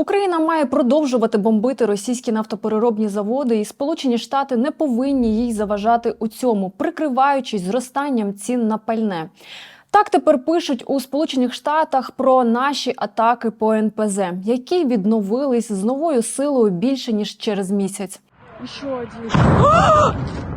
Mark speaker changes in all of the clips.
Speaker 1: Україна має продовжувати бомбити російські нафтопереробні заводи, і Сполучені Штати не повинні їй заважати у цьому, прикриваючись зростанням цін на пальне. Так тепер пишуть у Сполучених Штатах про наші атаки по НПЗ, які відновились з новою силою більше ніж через місяць.
Speaker 2: Еще один.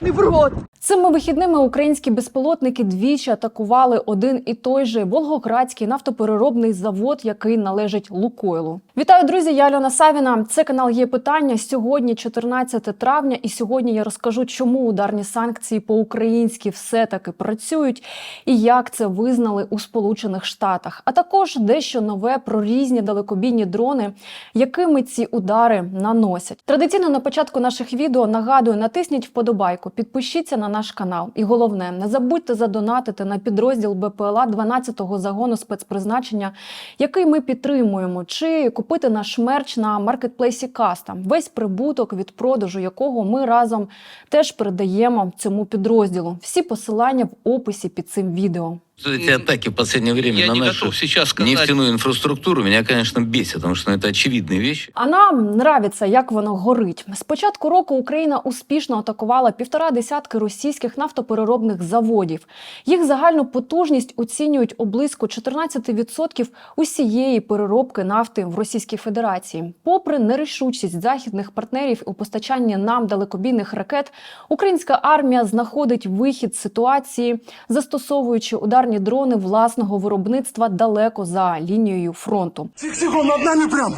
Speaker 2: В рот!
Speaker 1: Цими вихідними українські безпілотники двічі атакували один і той же Волгоградський нафтопереробний завод, який належить Лукойлу. Вітаю, друзі! Я Альона Савіна. Це канал є питання. Сьогодні 14 травня, і сьогодні я розкажу, чому ударні санкції по українськи все таки працюють і як це визнали у Сполучених Штатах. А також дещо нове про різні далекобійні дрони, якими ці удари наносять. Традиційно на початку наших відео нагадую, натисніть вподобайку, підпишіться на наш канал. І головне, не забудьте задонатити на підрозділ БПЛА 12-го загону спецпризначення, який ми підтримуємо, чи купити наш мерч на маркетплейсі Каста, весь прибуток від продажу якого ми разом теж передаємо цьому підрозділу. Всі посилання в описі під цим відео.
Speaker 3: Эти атаки в последнее время
Speaker 4: Я
Speaker 3: на
Speaker 4: не
Speaker 3: нашу
Speaker 4: готов сейчас сказать.
Speaker 3: нефтяную инфраструктуру меня, конечно, бесит, потому что ну, это очевидные вещи.
Speaker 1: А нам нравиться, як воно горить. З початку року Україна успішно атакувала півтора десятки російських нафтопереробних заводів. Їх загальну потужність оцінюють у близько 14% усієї переробки нафти в Російській Федерації. Попри нерішучість західних партнерів у постачанні нам далекобійних ракет, українська армія знаходить вихід ситуації, застосовуючи ударні дрони власного виробництва далеко за лінією фронту.
Speaker 5: Тихо, он над нами прям.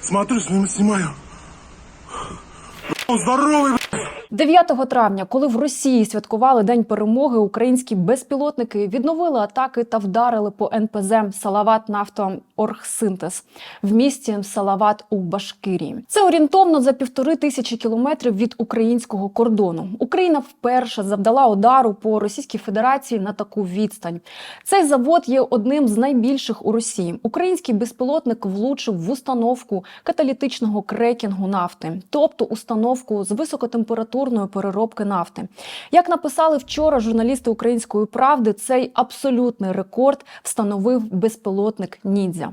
Speaker 5: Смотрю, с ним снимаю. Он здоровый, бля.
Speaker 1: 9 травня, коли в Росії святкували День перемоги, українські безпілотники відновили атаки та вдарили по НПЗ Салават Нафтооргсинтез в місті Салават у Башкирії. Це орієнтовно за півтори тисячі кілометрів від українського кордону. Україна вперше завдала удару по Російській Федерації на таку відстань. Цей завод є одним з найбільших у Росії. Український безпілотник влучив в установку каталітичного крекінгу нафти, тобто установку з високотемпературної переробки нафти. Як написали вчора журналісти української правди, цей абсолютний рекорд встановив безпілотник Нідзя.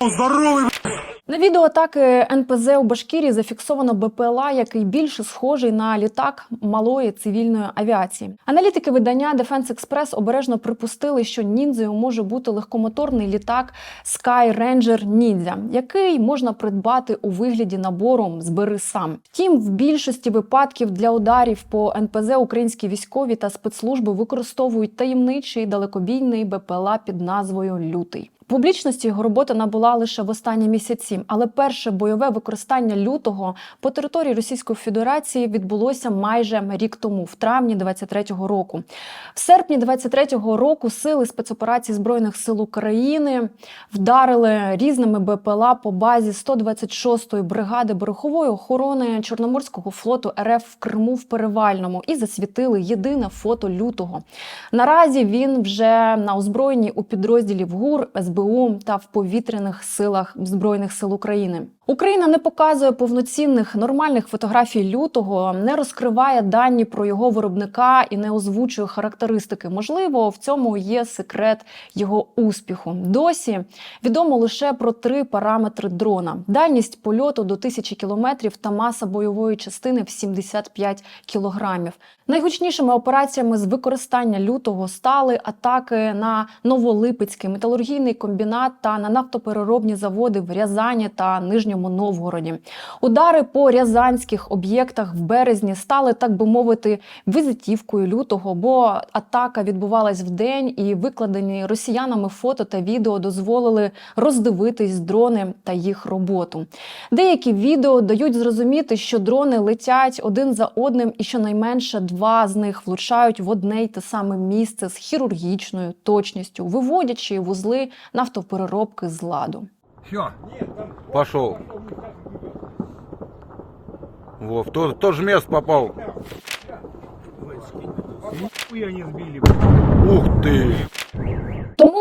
Speaker 5: Он здоровый, бля.
Speaker 1: На відео атаки НПЗ у Башкірії зафіксовано БПЛА, який більше схожий на літак малої цивільної авіації. Аналітики видання Defense Express обережно припустили, що ніндзею може бути легкомоторний літак Sky Ranger Ніндзя, який можна придбати у вигляді набору Збери сам. Втім, в більшості випадків для ударів по НПЗ українські військові та спецслужби використовують таємничий далекобійний БПЛА під назвою Лютий. Публічності його робота набула лише в останні місяці, але перше бойове використання лютого по території Російської Федерації відбулося майже рік тому, в травні 23-го року. В серпні 23-го року сили спецоперації збройних сил України вдарили різними БПЛА по базі 126-ї бригади берегової охорони Чорноморського флоту РФ в Криму в Перевальному і засвітили єдине фото лютого. Наразі він вже на озброєнні у підрозділів ГУР, СБУ та в повітряних силах Збройних сил України. Україна не показує повноцінних нормальних фотографій лютого, не розкриває дані про його виробника і не озвучує характеристики. Можливо, в цьому є секрет його успіху. Досі відомо лише про три параметри дрона: дальність польоту до 1000 кілометрів та маса бойової частини в 75 кілограмів. Найгучнішими операціями з використання лютого стали атаки на Новолипецький металургійний комбінат та на нафтопереробні заводи в Рязані та Нижньому Новгороді. Удари по рязанських об'єктах в березні стали, так би мовити, візитівкою лютого, бо атака відбувалась в день, і викладені росіянами фото та відео дозволили роздивитись дрони та їх роботу. Деякі відео дають зрозуміти, що дрони летять один за одним, і щонайменше два з них влучають в одне й те саме місце з хірургічною точністю, виводячи вузли нафтопереробки з ладу.
Speaker 6: Все. Пошел. Во, в то, в то же место попал. Ух ты!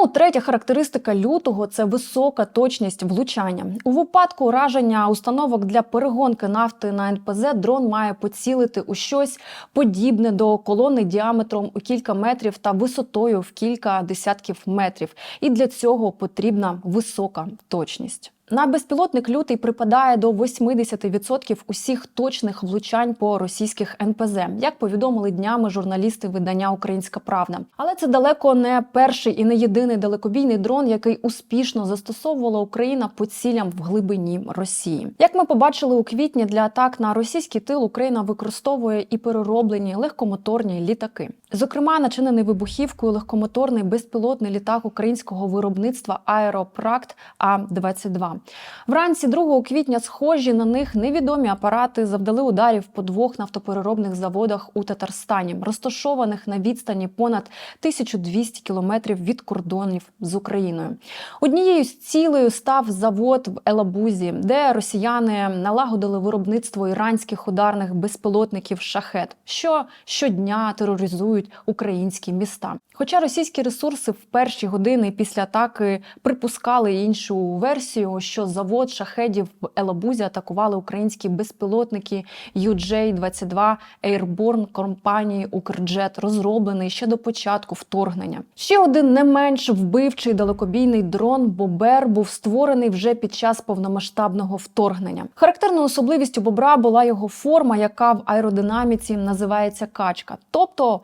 Speaker 1: Третя характеристика лютого це висока точність влучання. У випадку ураження установок для перегонки нафти на НПЗ дрон має поцілити у щось подібне до колони діаметром у кілька метрів та висотою в кілька десятків метрів. І для цього потрібна висока точність. На безпілотник лютий припадає до 80% усіх точних влучань по російських НПЗ, як повідомили днями журналісти видання Українська Правда. Але це далеко не перший і не єдиний далекобійний дрон, який успішно застосовувала Україна по цілям в глибині Росії. Як ми побачили у квітні, для атак на російський тил Україна використовує і перероблені легкомоторні літаки. Зокрема, начинений вибухівкою легкомоторний безпілотний літак українського виробництва Аеропракт А 22 Вранці 2 квітня схожі на них невідомі апарати завдали ударів по двох нафтопереробних заводах у Татарстані, розташованих на відстані понад 1200 кілометрів від кордонів з Україною. Однією з цілею став завод в Елабузі, де росіяни налагодили виробництво іранських ударних безпілотників шахет, що щодня тероризують українські міста. Хоча російські ресурси в перші години після атаки припускали іншу версію, що завод шахедів в Елабузі атакували українські безпілотники UJ-22 Airborne компанії Укрджет, розроблений ще до початку вторгнення. Ще один не менш вбивчий далекобійний дрон Бобер був створений вже під час повномасштабного вторгнення. Характерною особливістю бобра була його форма, яка в аеродинаміці називається качка, тобто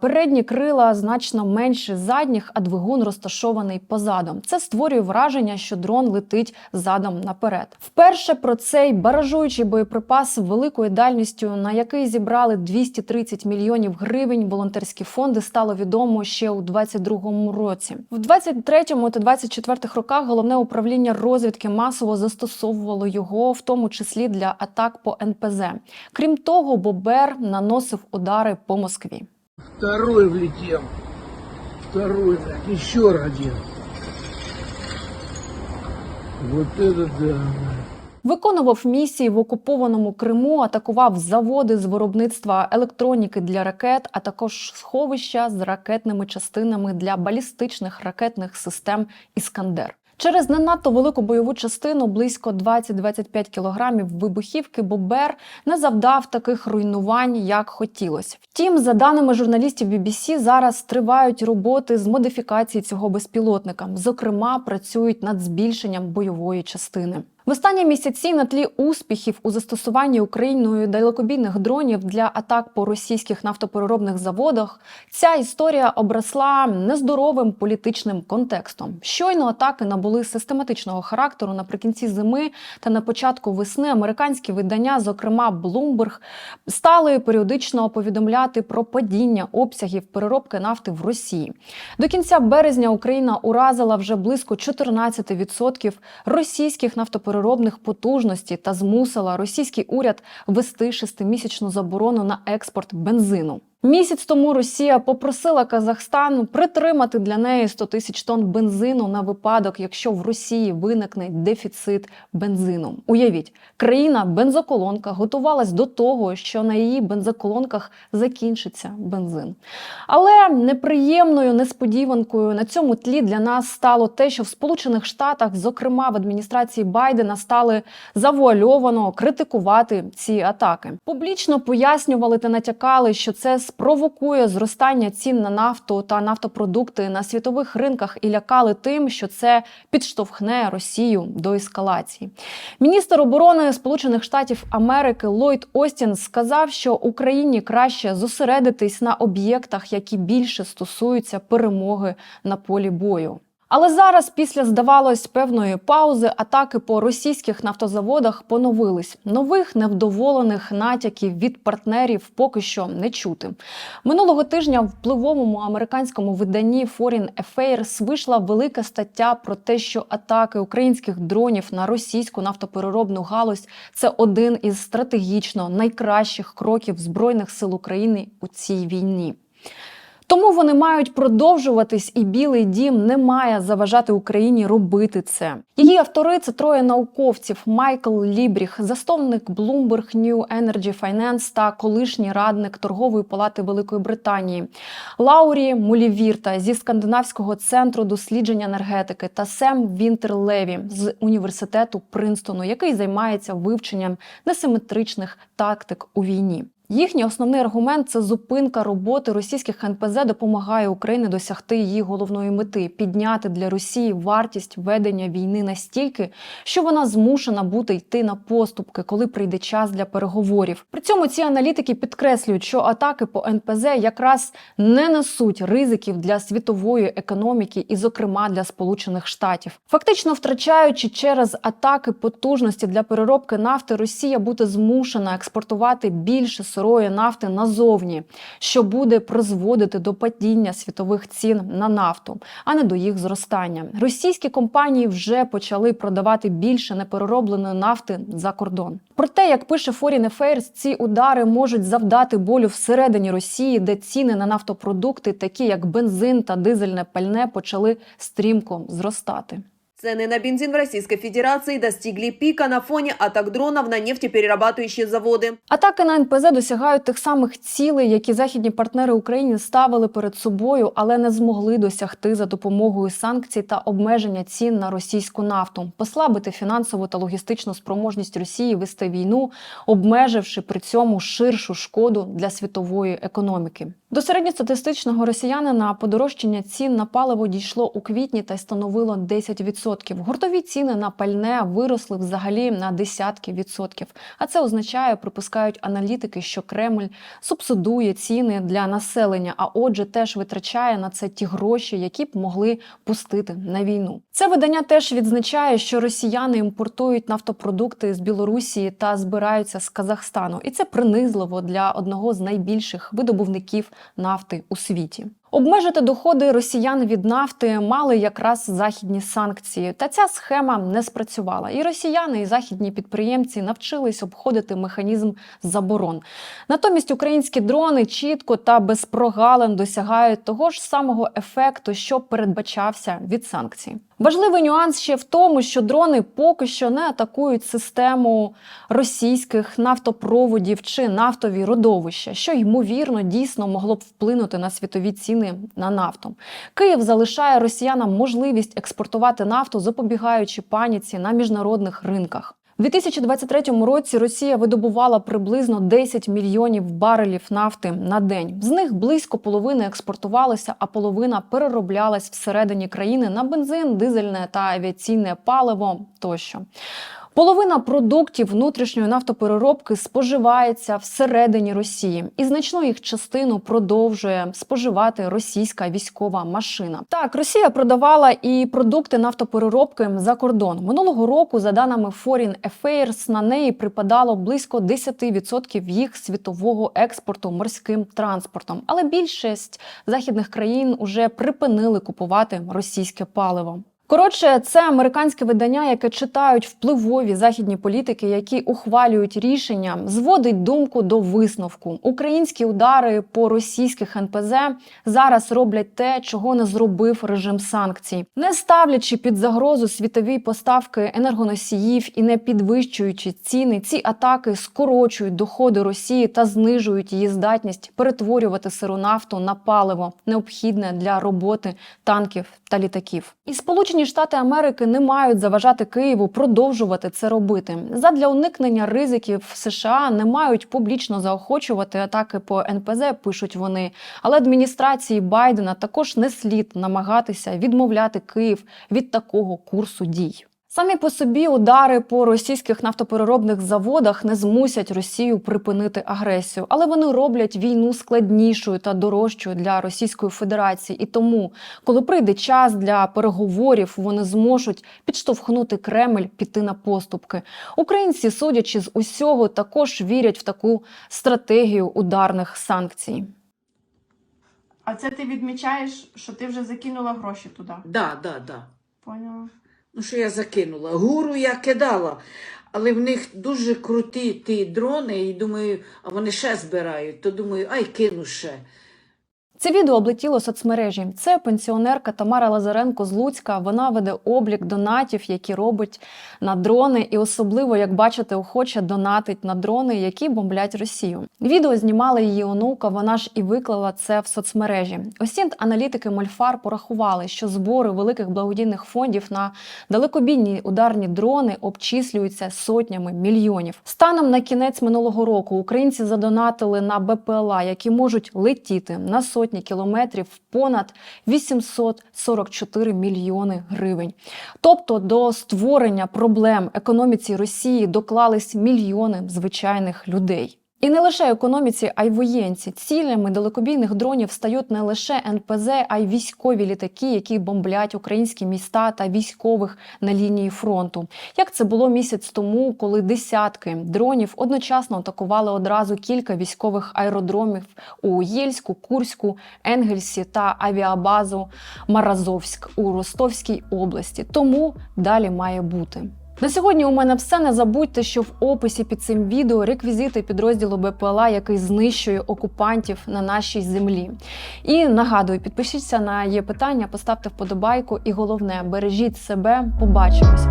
Speaker 1: передні крила значно менше задніх, а двигун розташований позаду. Це створює враження, що дрон летить задом наперед. Вперше про цей баражуючий боєприпас великою дальністю, на який зібрали 230 мільйонів гривень, волонтерські фонди стало відомо ще у 22-му році. В 23-му та 24-х роках головне управління розвідки масово застосовувало його, в тому числі для атак по НПЗ. Крім того, Бобер наносив удари по Москві.
Speaker 2: Второй влетел. Второй, блядь, еще один. Вот это да.
Speaker 1: Виконував місії в окупованому Криму, атакував заводи з виробництва електроніки для ракет, а також сховища з ракетними частинами для балістичних ракетних систем Іскандер. Через не надто велику бойову частину близько 20-25 кілограмів вибухівки Бобер не завдав таких руйнувань, як хотілося. Втім, за даними журналістів BBC, зараз тривають роботи з модифікації цього безпілотника. Зокрема, працюють над збільшенням бойової частини. В останні місяці на тлі успіхів у застосуванні Україною далекобійних дронів для атак по російських нафтопереробних заводах ця історія обросла нездоровим політичним контекстом. Щойно атаки набули систематичного характеру наприкінці зими та на початку весни американські видання, зокрема Bloomberg, стали періодично повідомляти про падіння обсягів переробки нафти в Росії. До кінця березня Україна уразила вже близько 14% російських нафтопереробних потужностей та змусила російський уряд ввести шестимісячну заборону на експорт бензину. Місяць тому Росія попросила Казахстан притримати для неї 100 тисяч тонн бензину на випадок, якщо в Росії виникне дефіцит бензину. Уявіть, країна бензоколонка готувалась до того, що на її бензоколонках закінчиться бензин. Але неприємною несподіванкою на цьому тлі для нас стало те, що в Сполучених Штатах, зокрема в адміністрації Байдена, стали завуальовано критикувати ці атаки. Публічно пояснювали та натякали, що це спровокує зростання цін на нафту та нафтопродукти на світових ринках і лякали тим, що це підштовхне Росію до ескалації. Міністр оборони Сполучених Штатів Америки Ллойд Остін сказав, що Україні краще зосередитись на об'єктах, які більше стосуються перемоги на полі бою. Але зараз, після здавалось певної паузи, атаки по російських нафтозаводах поновились. Нових невдоволених натяків від партнерів поки що не чути. Минулого тижня в впливовому американському виданні Foreign Affairs вийшла велика стаття про те, що атаки українських дронів на російську нафтопереробну галузь це один із стратегічно найкращих кроків збройних сил України у цій війні. Тому вони мають продовжуватись, і Білий Дім не має заважати Україні робити це. Її автори це троє науковців: Майкл Лібріх, засновник Bloomberg New Energy Finance та колишній радник торгової палати Великої Британії, Лаурі Мулівірта зі скандинавського центру досліджень енергетики та Сем Вінтерлеві з університету Принстону, який займається вивченням несиметричних тактик у війні. Їхній основний аргумент це зупинка роботи російських НПЗ допомагає Україні досягти її головної мети підняти для Росії вартість ведення війни настільки, що вона змушена бути йти на поступки, коли прийде час для переговорів. При цьому ці аналітики підкреслюють, що атаки по НПЗ якраз не несуть ризиків для світової економіки і, зокрема, для Сполучених Штатів. Фактично втрачаючи через атаки потужності для переробки нафти, Росія буде змушена експортувати більше сирої нафти назовні, що буде призводити до падіння світових цін на нафту, а не до їх зростання. Російські компанії вже почали продавати більше непереробленої нафти за кордон. Проте, як пише Foreign Affairs, ці удари можуть завдати болю всередині Росії, де ціни на нафтопродукти, такі як бензин та дизельне пальне, почали стрімко зростати.
Speaker 4: Цены на бензин в Российской Федерации достигли пика на фоне атак дронов на нефтеперерабатывающие заводы.
Speaker 1: Атаки на НПЗ досягають тих самих цілей, які західні партнери України ставили перед собою, але не змогли досягти за допомогою санкцій та обмеження цін на російську нафту, послабити фінансову та логістичну спроможність Росії вести війну, обмеживши при цьому ширшу шкоду для світової економіки. До середньостатистичного росіянина подорожчання цін на паливо дійшло у квітні та й становило 10%. Гуртові ціни на пальне виросли взагалі на десятки відсотків. А це означає, припускають аналітики, що Кремль субсидує ціни для населення, а отже, теж витрачає на це ті гроші, які б могли пустити на війну. Це видання теж відзначає, що росіяни імпортують нафтопродукти з Білорусі та збираються з Казахстану, і це принизливо для одного з найбільших видобувників нафти у світі. Обмежити доходи росіян від нафти мали якраз західні санкції, та ця схема не спрацювала. І росіяни, і західні підприємці навчились обходити механізм заборон. Натомість українські дрони чітко та без прогалин досягають того ж самого ефекту, що передбачався від санкцій. Важливий нюанс ще в тому, що дрони поки що не атакують систему російських нафтопроводів чи нафтові родовища, що ймовірно дійсно могло б вплинути на світові ціни на нафту. Київ залишає росіянам можливість експортувати нафту, запобігаючи паніці на міжнародних ринках. У 2023 році Росія видобувала приблизно 10 мільйонів барелів нафти на день. З них близько половини експортувалися, а половина перероблялась всередині країни на бензин, дизельне та авіаційне паливо тощо. Половина продуктів внутрішньої нафтопереробки споживається всередині Росії, і значну їх частину продовжує споживати російська військова машина. Так, Росія продавала і продукти нафтопереробки за кордон минулого року. За даними Foreign Affairs, на неї припадало близько 10% їх світового експорту морським транспортом. Але більшість західних країн уже припинили купувати російське паливо. Коротше, це американське видання, яке читають впливові західні політики, які ухвалюють рішення, зводить думку до висновку. Українські удари по російських НПЗ зараз роблять те, чого не зробив режим санкцій, не ставлячи під загрозу світові поставки енергоносіїв і не підвищуючи ціни. Ці атаки скорочують доходи Росії та знижують її здатність перетворювати сиру нафту на паливо, необхідне для роботи танків та літаків. І Сполучені Штати Америки не мають заважати Києву продовжувати це робити. Задля уникнення ризиків США не мають публічно заохочувати атаки по НПЗ, пишуть вони. Але адміністрації Байдена також не слід намагатися відмовляти Київ від такого курсу дій. Самі по собі удари по російських нафтопереробних заводах не змусять Росію припинити агресію, але вони роблять війну складнішою та дорожчою для Російської Федерації. І тому, коли прийде час для переговорів, вони зможуть підштовхнути Кремль піти на поступки. Українці, судячи з усього, також вірять в таку стратегію ударних санкцій.
Speaker 7: А це ти відмічаєш, що ти вже закинула гроші туди.
Speaker 8: Да, да, да.
Speaker 7: Поняла?
Speaker 8: Ну, що я закинула? Гуру я кидала, але в них дуже круті ті дрони, і думаю, а вони ще збирають, то думаю, ай, кину ще.
Speaker 1: Це відео облетіло соцмережі. Це пенсіонерка Тамара Лазаренко з Луцька. Вона веде облік донатів, які робить на дрони, і особливо, як бачите, охоче донатить на дрони, які бомблять Росію. Відео знімала її онука. Вона ж і виклала це в соцмережі. Осінт аналітики Мольфар порахували, що збори великих благодійних фондів на далекобійні ударні дрони обчислюються сотнями мільйонів. Станом на кінець минулого року українці задонатили на БПЛА, які можуть летіти на сотні кілометрів понад 844 мільйони гривень. Тобто до створення проблем економіці Росії доклались мільйони звичайних людей. І не лише економіці, а й воєнці. Цілями далекобійних дронів стають не лише НПЗ, а й військові літаки, які бомблять українські міста та військових на лінії фронту. Як це було місяць тому, коли десятки дронів одночасно атакували одразу кілька військових аеродромів у Єльську, Курську, Енгельсі та авіабазу Маразовськ у Ростовській області. Тому далі має бути. На сьогодні у мене все. Не забудьте, що в описі під цим відео реквізити підрозділу БПЛА, який знищує окупантів на нашій землі. І нагадую, підпишіться на є питання, поставте вподобайку, і головне, бережіть себе. Побачимось.